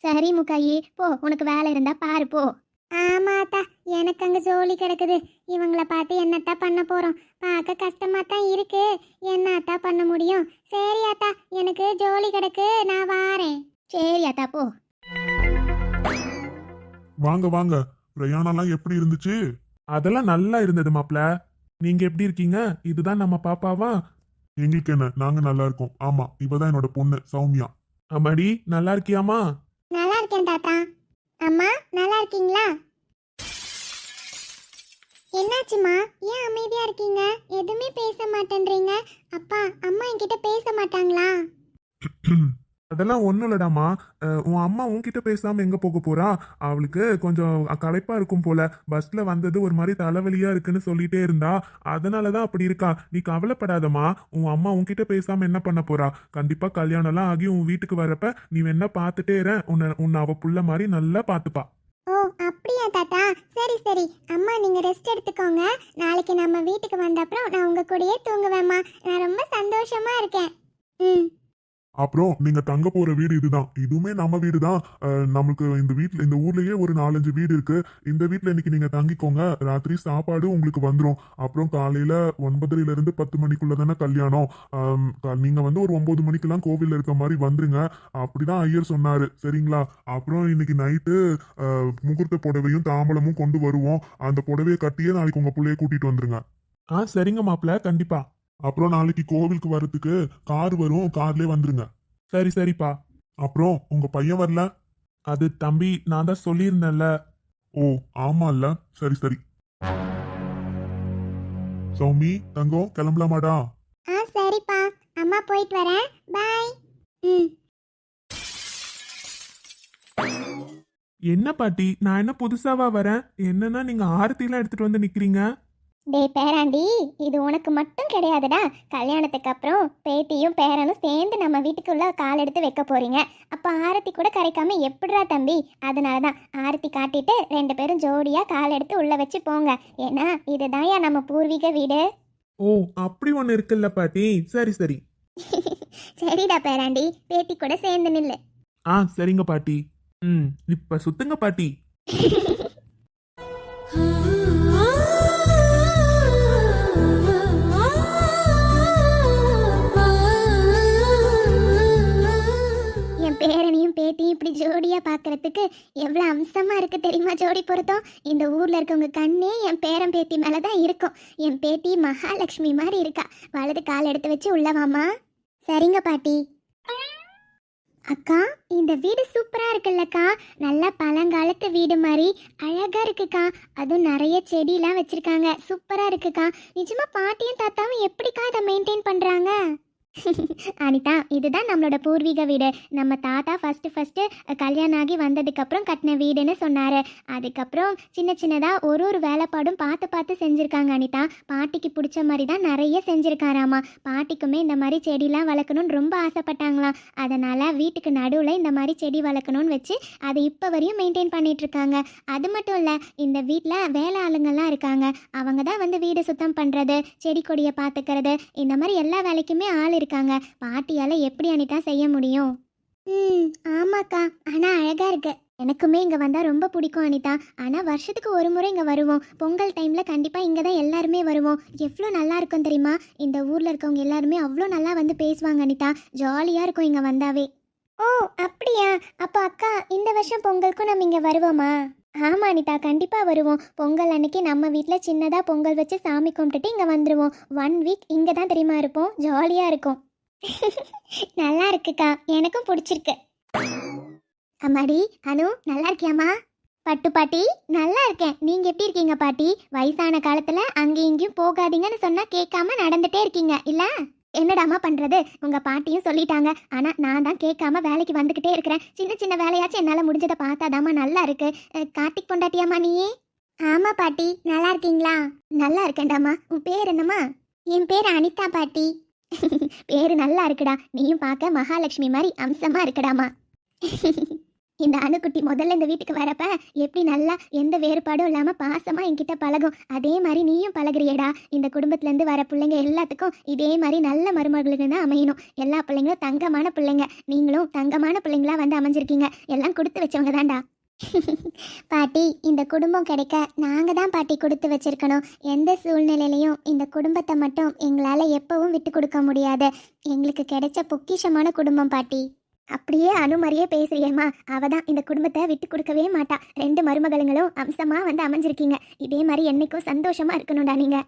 சரி முக்காயி போ. உனக்கு வேலை இருந்தால் பாரு போ. ஆமாத்தா எனக்கு அங்கே ஜோலி கிடக்குது. இவங்களை பார்த்து என்னத்தா பண்ண போகிறோம் பார்க்க கஷ்டமா தான் இருக்கு என்னத்தா பண்ண முடியும்? சரி ஆத்தா எனக்கு ஜோலி கிடக்கு. நான் வாரேன். சரி ஆத்தா போ. வாங்க வாங்க. பிரயாணம்லாம் எப்படி இருந்துச்சு? அதெல்லாம் நல்லா இருந்தது மாப்ள. நீங்க எப்படி இருக்கீங்க? இதுதான் நம்ம பாப்பாவா? எங்களுக்கு என்ன? நாங்க நல்லா இருக்கோம். ஆமா இவதான் என்னோட பொண்ணு சௌமியா. அம்மாடி நல்லா இருக்கியாமா நல்லா இருக்கேன் தாத்தா. அம்மா நல்லா இருக்கீங்களா? என்னாச்சுமா ஏன் அமைதியா இருக்கீங்க? எதுவுமே பேச மாட்டேன்றீங்க? அப்பா அம்மா என்கிட்ட பேச மாட்டாங்களா? அதெல்லாம் ஒன்றும் இல்லடாமா உன் அம்மா உன்கிட்ட பேசாமல் எங்கே போக போறா? அவளுக்கு கொஞ்சம் களைப்பாக இருக்கும் போல. பஸ்ல வந்தது ஒரு மாதிரி தலைவலியாக இருக்குன்னு சொல்லிட்டே இருந்தா. அதனாலதான் அப்படி இருக்கா. நீ கவலைப்படாதம்மா. உன் அம்மா உன்கிட்ட பேசாமல் என்ன பண்ண போறா? கண்டிப்பாக கல்யாணம்லாம் ஆகி உன் வீட்டுக்கு வரப்ப நீ வேணா பார்த்துட்டே இரு. உன்னை உன்னை அவள் புள்ள மாதிரி நல்லா பார்த்துப்பா ஓ அப்படியா தாத்தா. சரி சரி. அம்மா நீங்க ரெஸ்ட் எடுத்துக்கோங்க. நாளைக்கு நம்ம வீட்டுக்கு வந்த அப்புறம் நான் உங்க கூடயே தூங்குவேம்மா. நான் ரொம்ப சந்தோஷமா இருக்கேன். ம். அப்புறம் நீங்க தங்க போற வீடு இதுதான். இதுவுமே நம்ம வீடு தான் நம்மளுக்கு இந்த வீட்டுல இந்த ஊர்லயே ஒரு நாலஞ்சு வீடு இருக்கு. இந்த வீட்டுல இன்னைக்கு நீங்க தங்கிக்கோங்க. ராத்திரி சாப்பாடு உங்களுக்கு வந்துடும் அப்புறம் காலையில ஒன்பதுல இருந்து பத்து மணிக்குள்ள தானே கல்யாணம். க- நீங்க வந்து ஒரு ஒன்பது மணிக்கெல்லாம் கோவில்ல இருக்க மாதிரி வந்துருங்க. அப்படிதான் ஐயர் சொன்னாரு. சரிங்களா? அப்புறம் இன்னைக்கு நைட்டு முகூர்த்த புடவையும் தாம்பலமும் கொண்டு வருவோம். அந்த புடவையை கட்டியே நாளைக்கு உங்க பிள்ளைய கூட்டிட்டு வந்துருங்க. ஆ சரிங்க மாப்பிள்ள. கண்டிப்பா. அப்புறம் நாளைக்கு கோவிலுக்கு வரதுக்கு கார் வரும் கார்லயே வந்துருங்க. சரி சரிப்பா. அப்புறம் உங்க பையன் வரல? அது தம்பி நான் தான் சொல்லியிருந்தேன்ல. ஓ ஆமால்ல. சரி சரி. சௌமி தங்கம் கிளம்பலாமாடா? ஆ சரிப்பா. அம்மா போயிட்டு வரேன். பாய். ம். என்ன பாட்டி நான் என்ன புதுசாவா வரேன்? என்னன்னா நீங்க ஆரத்திலாம் எடுத்துட்டு வந்து நிக்கிறீங்க? டேய் பேராண்டி இது உனக்கு மட்டும் கிடையாதுடா. கல்யாணத்துக்கு அப்புறம் பேத்தியும் பேரனும் சேர்ந்து நம்ம வீட்டுக்குள்ள கால் எடுத்து வைக்க போறீங்க. அப்போ ஆரத்தி கூட கரைக்காம எப்படிடா தம்பி? அதனால தான் ஆரத்தி காட்டிட்டு ரெண்டு பேரும் ஜோடியா கால் எடுத்து உள்ள வச்சு போங்க. ஏன்னா இதுதான் நம்ம பூர்வீக வீடு. ஓ அப்படி ஒன்று இருக்குல்ல பாட்டி. சரி சரி. சரிடா பேராண்டி பேத்தி கூட சேர்ந்து நில்லு. ஆ சரிங்க பாட்டி. ம் இப்ப சுத்துங்க பாட்டி. பேரனையும் பேத்தியும் இப்படி ஜோடியா பாக்குறதுக்கு எவ்வளோ அம்சமா இருக்கு தெரியுமா ஜோடி பொருத்தம்? இந்த ஊர்ல இருக்கவங்க கண்ணே என் பேரன் பேத்தி மேலதான் இருக்கும். என் பேத்தி மகாலட்சுமி மாதிரி இருக்கா. வலது கால் எடுத்து வச்சு உள்ளவாமா சரிங்க பாட்டி. அக்கா இந்த வீடு சூப்பரா இருக்குல்லக்கா. நல்லா பழங்காலத்து வீடு மாதிரி அழகா இருக்குக்கா. அதுவும் நிறைய செடியெல்லாம் வச்சிருக்காங்க. சூப்பரா இருக்குக்கா. நிஜமா பாட்டியும் தாத்தாவும் எப்படிக்கா இதை மெயின்டைன் பண்றாங்க? அனிதா இதுதான் நம்மளோட பூர்வீக வீடு. நம்ம தாத்தா ஃபஸ்ட்டு ஃபஸ்ட்டு கல்யாணம் ஆகி வந்ததுக்கப்புறம் கட்டின வீடுன்னு சொன்னார். அதுக்கப்புறம் சின்ன சின்னதாக ஒரு ஒரு வேலைப்பாடும் பார்த்து பார்த்து செஞ்சுருக்காங்க அனிதா. பாட்டிக்கு பிடிச்ச மாதிரி தான் நிறைய செஞ்சுருக்காராமா. பாட்டிக்குமே இந்த மாதிரி செடிலாம் வளர்க்கணும்னு ரொம்ப ஆசைப்பட்டாங்களாம். அதனால் வீட்டுக்கு நடுவில் இந்த மாதிரி செடி வளர்க்கணும்னு வச்சு அதை இப்போ வரையும் மெயின்டைன் பண்ணிகிட்ருக்காங்க அது மட்டும் இல்லை இந்த வீட்டில் வேலை ஆளுங்கள்லாம் இருக்காங்க. அவங்க தான் வந்து வீடு சுத்தம் பண்ணுறது செடி கொடியை பார்த்துக்கிறது இந்த மாதிரி எல்லா வேலைக்குமே ஆள் இருக்காங்க பாட்டியால் எப்படி அனிதா செய்ய முடியும்? ம் ஆமாக்கா. ஆனால் அழகாக இருக்கு. எனக்குமே இங்கே வந்தால் ரொம்ப பிடிக்கும் அனிதா. ஆனால் வருஷத்துக்கு ஒரு முறை இங்கே வருவோம். பொங்கல் டைமில் கண்டிப்பாக இங்கே தான் எல்லாருமே வருவோம். எவ்வளோ நல்லா இருக்கும் தெரியுமா? இந்த ஊரில் இருக்கவங்க எல்லாருமே அவ்வளோ நல்லா வந்து பேசுவாங்க அனிதா. ஜாலியாக இருக்கும் இங்கே வந்தாவே. ஓ அப்படியா? அப்போ அக்கா இந்த வருஷம் பொங்கலுக்கும் நம்ம இங்கே வருவோமா? ஆமாம் அனிதா. கண்டிப்பாக வருவோம். பொங்கல் அன்னைக்கு நம்ம வீட்டில் சின்னதாக பொங்கல் வச்சு சாமி கும்பிட்டுட்டு இங்கே வந்துடுவோம் ஒன் வீக் இங்கே தான் தெரியுமா இருப்போம்? ஜாலியாக இருக்கும். நல்லா இருக்குக்கா. எனக்கும் பிடிச்சிருக்கு. அம்மாடி அனு நல்லா இருக்கியாம்மா? பட்டு பாட்டி நல்லா இருக்கேன். நீங்கள் எப்படி இருக்கீங்க பாட்டி? வயசான காலத்தில் அங்கேயும் இங்கேயும் போகாதீங்கன்னு சொன்னால் கேட்காம நடந்துகிட்டே இருக்கீங்க. இல்லை? என்னடாமா பண்றது? உங்க பாட்டியும் சொல்லிட்டாங்க. ஆனா நான் தான் கேட்காம வேலைக்கு வந்துகிட்டே இருக்கிறேன். சின்ன சின்ன வேலையாச்சும் என்னால முடிஞ்சதை பார்த்தாதாம்மா நல்லா இருக்கு. கார்த்திக் பொண்டாட்டியாம்மா நீயே ஆமா பாட்டி. நல்லா இருக்கீங்களா? நல்லா இருக்கேன்டாமா உன் பேர் என்னம்மா? என் பேர் அனிதா பாட்டி. பேரு நல்லா இருக்குடா. நீயும் பார்க்க மகாலட்சுமி மாதிரி அம்சமா இருக்குடாமா இந்த அணுக்குட்டி முதல்ல இந்த வீட்டுக்கு வரப்ப எப்படி நல்லா எந்த வேறுபாடும் இல்லாம பாசமா என்கிட்ட பழகும்? அதே மாதிரி நீயும் பழகுறியடா. இந்த குடும்பத்துல இருந்து வர பிள்ளைங்க எல்லாத்துக்கும் இதே மாதிரி நல்ல மருமகளுக்கு தான் அமையணும். எல்லா பிள்ளைங்களும் தங்கமான பிள்ளைங்க. நீங்களும் தங்கமான பிள்ளைங்களா வந்து அமைஞ்சிருக்கீங்க. எல்லாம் கொடுத்து வச்சவங்க தான்டா. பாட்டி இந்த குடும்பம் கிடைக்க நாங்க தான் பாட்டி கொடுத்து வச்சிருக்கணும். எந்த சூழ்நிலையிலையும் இந்த குடும்பத்தை மட்டும் எங்களால எப்பவும் விட்டு கொடுக்க முடியாது. எங்களுக்கு கிடைச்ச பொக்கிஷமான குடும்பம் பாட்டி. அப்படியே அனுமரியே பேசுறியம்மா. அவ தான் இந்த குடும்பத்தை விட்டு கொடுக்கவே மாட்டா. ரெண்டு மருமகளுங்களும் அம்சமா வந்து அமைஞ்சிருக்கீங்க. இதே மாதிரி என்னைக்கும் சந்தோஷமா இருக்கணும்டா நீங்க.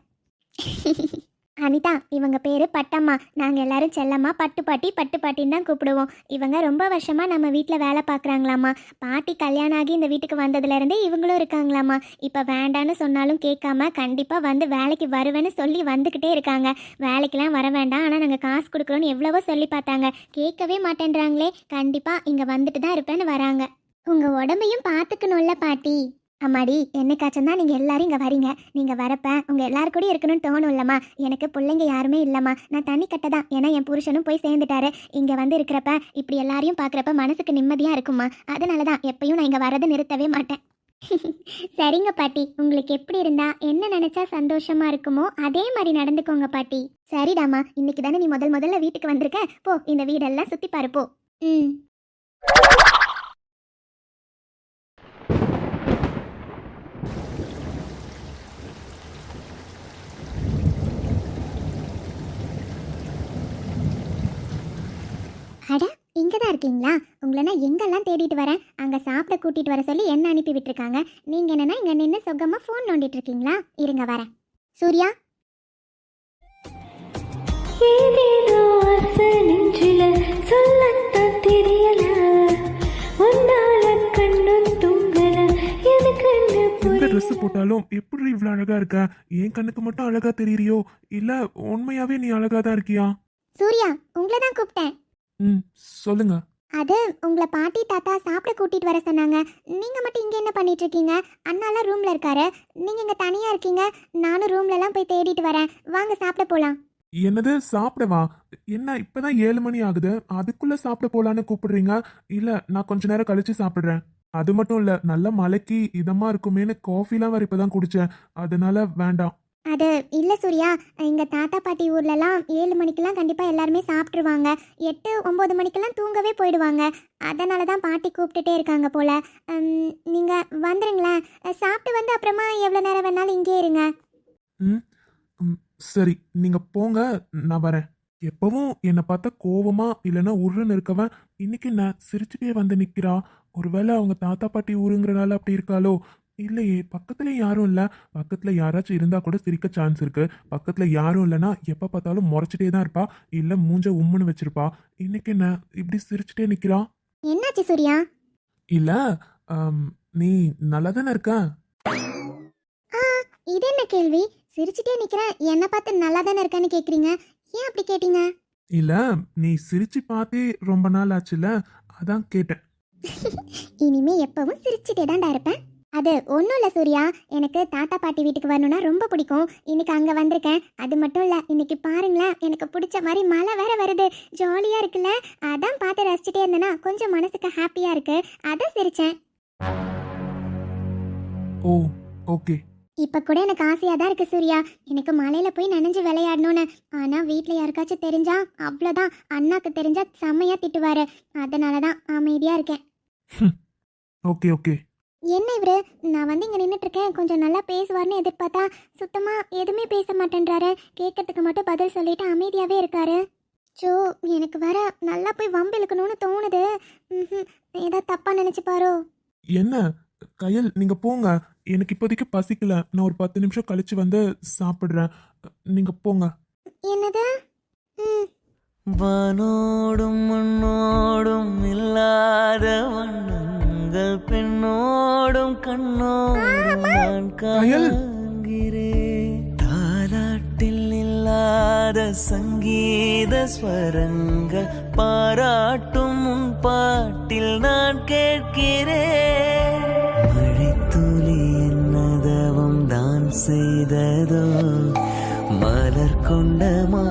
அனிதா இவங்க பேரு பட்டம்மா. நாங்கள் எல்லாரும் செல்லம்மா பட்டு பாட்டி பட்டு பாட்டின்னு தான் கூப்பிடுவோம். இவங்க ரொம்ப வருஷமா நம்ம வீட்டில் வேலை பார்க்குறாங்களாம்மா பாட்டி கல்யாணம் ஆகி இந்த வீட்டுக்கு வந்ததுலேருந்தே இவங்களும் இருக்காங்களாம்மா. இப்போ வேண்டான்னு சொன்னாலும் கேட்காம கண்டிப்பாக வந்து வேலைக்கு வருவேன்னு சொல்லி வந்துக்கிட்டே இருக்காங்க. வேலைக்கெல்லாம் வர வேண்டாம். ஆனால் நாங்கள் காசு கொடுக்குறோன்னு எவ்வளவோ சொல்லி பார்த்தாங்க. கேட்கவே மாட்டேன்றாங்களே. கண்டிப்பாக இங்கே வந்துட்டு தான் இருப்பேன்னு வராங்க. உங்கள் உடம்பையும் பார்த்துக்கணும்ல பாட்டி. அம்மாடி என்னைக்காச்சும் தான் நீங்கள் எல்லாரும் இங்கே வரீங்க. நீங்கள் வரப்ப உங்கள் எல்லாரும் கூட இருக்கணும்னு தோணும்லம்மா எனக்கு பிள்ளைங்க யாருமே இல்லைம்மா. நான் தண்ணி கட்ட தான். ஏன்னா என் புருஷனும் போய் சேர்ந்துட்டாரு. இங்கே வந்து இருக்கிறப்ப இப்படி எல்லாரையும் பார்க்குறப்ப மனசுக்கு நிம்மதியாக இருக்குமா அதனால தான் எப்பயும் நான் இங்கே வரதை நிறுத்தவே மாட்டேன். சரிங்க பாட்டி. உங்களுக்கு எப்படி இருந்தா என்ன நினைச்சா சந்தோஷமா இருக்குமோ அதே மாதிரி நடந்துக்கோங்க பாட்டி. சரிடாமா இன்னைக்கு தானே நீ முதல் முதல்ல வீட்டுக்கு வந்திருக்க? போ இந்த வீடெல்லாம் சுத்தி பாருப்போ ம். அட இங்கே தான் இருக்கீங்களா? உங்களை நான் எங்கெல்லாம் தேடிட்டு வரேன்? அங்கே சாப்பிட கூட்டிகிட்டு வர சொல்லி என்ன அனுப்பி விட்டுருக்காங்க? நீங்கள் என்னன்னா இங்கே நின்று சொகமாக ஃபோன் நோண்டிட்டு இருக்கீங்களா? இருங்க வரேன். சூர்யா? சொல்லத்தான் தெரியல. உன்னால கண்ணும் தூங்கல எனக்கு எந்த ட்ரெஸ் போட்டாலும் எப்படி இவ்வளோ அழகா இருக்க? என் கண்ணுக்கு மட்டும் அழகா தெரியறியோ? இல்ல உண்மையாவே நீ அழகா தான் இருக்கியா? சூர்யா உங்களை தான் கூப்பிட்டேன். ம். சொல்லுங்க. அது உங்களை பாட்டி தாத்தா சாப்பிட கூட்டிட்டு வர சொன்னாங்க. நீங்கள் மட்டும் இங்கே என்ன பண்ணிட்டு இருக்கீங்க? அண்ணாலாம் ரூமில் இருக்காரு. நீங்கள் இங்கே தனியாக இருக்கீங்க. நானும் ரூம்லலாம் போய் தேடிட்டு வரேன். வாங்க சாப்பிட போகலாம் என்னது? சாப்பிடவா? என்ன இப்பதான் ஏழு மணி ஆகுது. அதுக்குள்ள சாப்பிட போலான்னு கூப்பிடுறீங்க? இல்ல நான் கொஞ்ச நேரம் கழிச்சு சாப்பிடுறேன். அது மட்டும் இல்ல நல்ல மலைக்கு இதமா இருக்குமேனு காஃபிலாம் வேற இப்பதான் குடிச்சேன். அதனால வேண்டாம். அது இல்லை சூர்யா எங்கள் தாத்தா பாட்டி ஊர்லலாம் ஏழு மணிக்கெல்லாம் கண்டிப்பாக எல்லாருமே சாப்பிட்ருவாங்க எட்டு ஒம்பது மணிக்கெல்லாம் தூங்கவே போயிடுவாங்க. அதனால தான் பாட்டி கூப்பிட்டுட்டே இருக்காங்க போல். நீங்கள் வந்துடுங்களேன் சாப்பிட்டு வந்து அப்புறமா எவ்வளோ நேரம் வேணாலும் இங்கே இருங்க. ம் ம், சரி. நீங்கள் போங்க. நான் வரேன். எப்பவும் என்னை பார்த்தா கோவமா இல்லைன்னா உருன்னு இருக்கவன். இன்னைக்கு நான் சிரிச்சுட்டே வந்து நிக்கிறா. ஒருவேளை அவங்க தாத்தா பாட்டி ஊருங்கிறனால அப்படி இருக்காளோ? இல்லையே பக்கத்துல யாரும் இல்ல. பக்கத்துல யாராச்சும் இருந்தா கூட சிரிக்க சான்ஸ் இருக்கு. பக்கத்துல யாரும் இல்லைன்னா எப்ப பார்த்தாலும் முறைச்சிட்டே தான் இருப்பா. இல்ல மூஞ்ச உம்முன்னு வச்சிருப்பா. இன்னைக்கு என்ன? இப்படி சிரிச்சுட்டே நிக்கிறா? என்னாச்சு சூர்யா? இல்ல நீ நல்லா தானே இருக்க இது என்ன கேள்வி? சிரிச்சுட்டே நிற்கிறேன் என்னை பார்த்து நல்லா தானே இருக்கேன்னு கேட்குறீங்க ஏன் அப்படி கேட்டீங்க? இல்ல நீ சிரிச்சு பார்த்தே ரொம்ப நாள் ஆச்சுல அதான் கேட்டேன். இனிமே எப்பவும் சிரிச்சுட்டே தான்டா இருப்பேன். அது ஒன்றும் இல்லை சூர்யா. எனக்கு தாத்தா பாட்டி வீட்டுக்கு வரணும்னா ரொம்ப பிடிக்கும். இன்னைக்கு அங்கே வந்திருக்கேன். அது மட்டும் இல்லை இன்னைக்கு பாருங்களேன். எனக்கு பிடிச்ச மாதிரி மழை வேற வருது. ஜாலியாக இருக்குல்ல? அதான் பார்த்து ரசிச்சுட்டே இருந்தேன்னா கொஞ்சம் மனசுக்கு ஹாப்பியாக இருக்கு. அதான் சிரிச்சேன். Oh okay. இப்போ கூட எனக்கு ஆசையாக தான் இருக்குது சூர்யா. எனக்கு மலையில் போய் நனைஞ்சு விளையாடணும்னு. ஆனால் வீட்டில் யாருக்காச்சும் தெரிஞ்சா அவ்வளோதான் அண்ணாக்கு தெரிஞ்சா செம்மையாக திட்டுவாரு. அதனால தான் அமைதியாக இருக்கேன் ஓகே ஓகே. என்ன இவரு? நான் வந்து இங்கே நின்றுட்டு இருக்கேன் கொஞ்சம் நல்லா பேசுவார்னு எதிர்பார்த்தா சுத்தமாக எதுவுமே பேச மாட்டேன்றாரு. கேட்கறதுக்கு மட்டும் பதில் சொல்லிட்டு அமைதியாகவே இருக்காரு. சோ எனக்கு வர நல்லா போய் வம்பு இழுக்கணும்னு தோணுது. ஏதாவது தப்பாக நினச்சிப்பாரோ என்ன? கயல் நீங்க போங்க. எனக்கு இப்போதைக்கு பசிக்கல. நான் ஒரு பத்து நிமிஷம் கழிச்சு வந்து சாப்பிடுறேன். நீங்க போங்க. என்னது? ம். வானோடும் மண்ணோடும் இல்லாத வண்ணங்கள் பெண்ணோடும் கண்ணோடும் நான். காண்கிறேன். தாலாட்டில் இல்லாத சங்கீத ஸ்வரங்கள் பாராட்டும் உன் பாட்டில் நான் கேட்கிறேன். மழைத்துளி என்னதவம் தான் செய்ததோ? மலர் கொண்ட மா